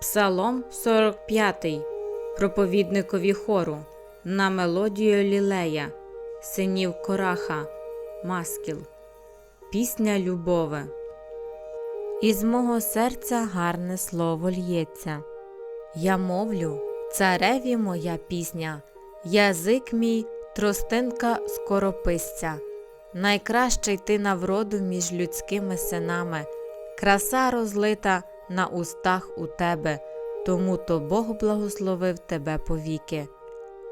Псалом 45. Проповідникові хору на мелодію Лілея, синів Кораха, Маскіл. Пісня любове. Із мого серця гарне слово лється. Я мовлю, цареві моя пісня, язик мій тростинка скорописця. Найкращий ти на вроду між людськими синами, краса розлита на устах у тебе, тому то Бог благословив тебе повіки.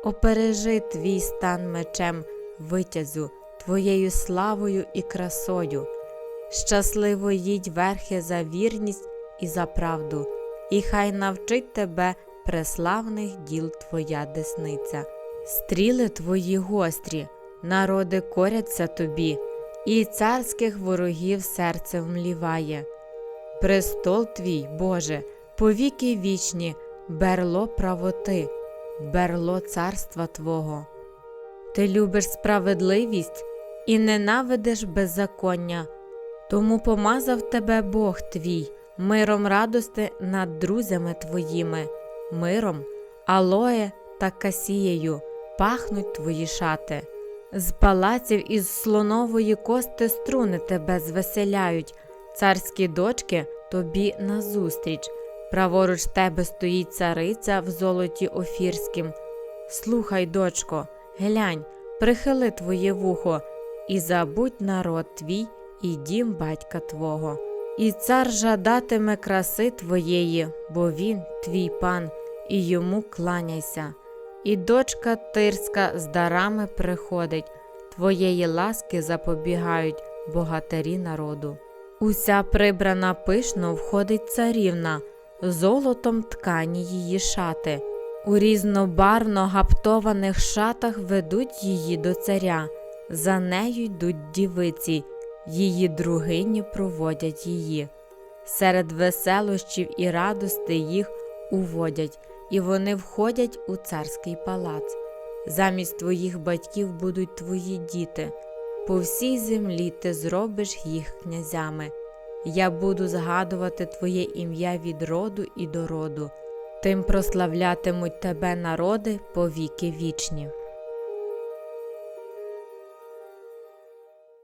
Опережи твій стан мечем витязю, твоєю славою і красою. Щасливо їдь верхи за вірність і за правду, і хай навчить тебе преславних діл твоя десниця. Стріли твої гострі, народи коряться тобі, і царських ворогів серце вмліває. Престол твій, Боже, повіки вічні, берло правоти, берло царства Твого. Ти любиш справедливість і ненавидиш беззаконня, тому помазав тебе Бог твій, миром радости над друзями твоїми, миром, алоє та касією пахнуть твої шати. З палаців із слонової кости струни тебе звеселяють, царські дочки тобі назустріч. Праворуч тебе стоїть цариця в золоті офірськім. Слухай, дочко, глянь, прихили твоє вухо, і забудь народ твій і дім батька твого. І цар жадатиме краси твоєї, бо він твій пан, і йому кланяйся. І дочка тирська з дарами приходить, твоєї ласки запобігають богатирі народу. Уся прибрана пишно входить царівна, золотом ткані її шати. У різнобарвно гаптованих шатах ведуть її до царя, за нею йдуть дівиці, її другині проводять її. Серед веселощів і радости їх уводять, і вони входять у царський палац. Замість твоїх батьків будуть твої діти. По всій землі ти зробиш їх князями. Я буду згадувати Твоє ім'я від роду і до роду, тим прославлятимуть тебе народи по віки вічні.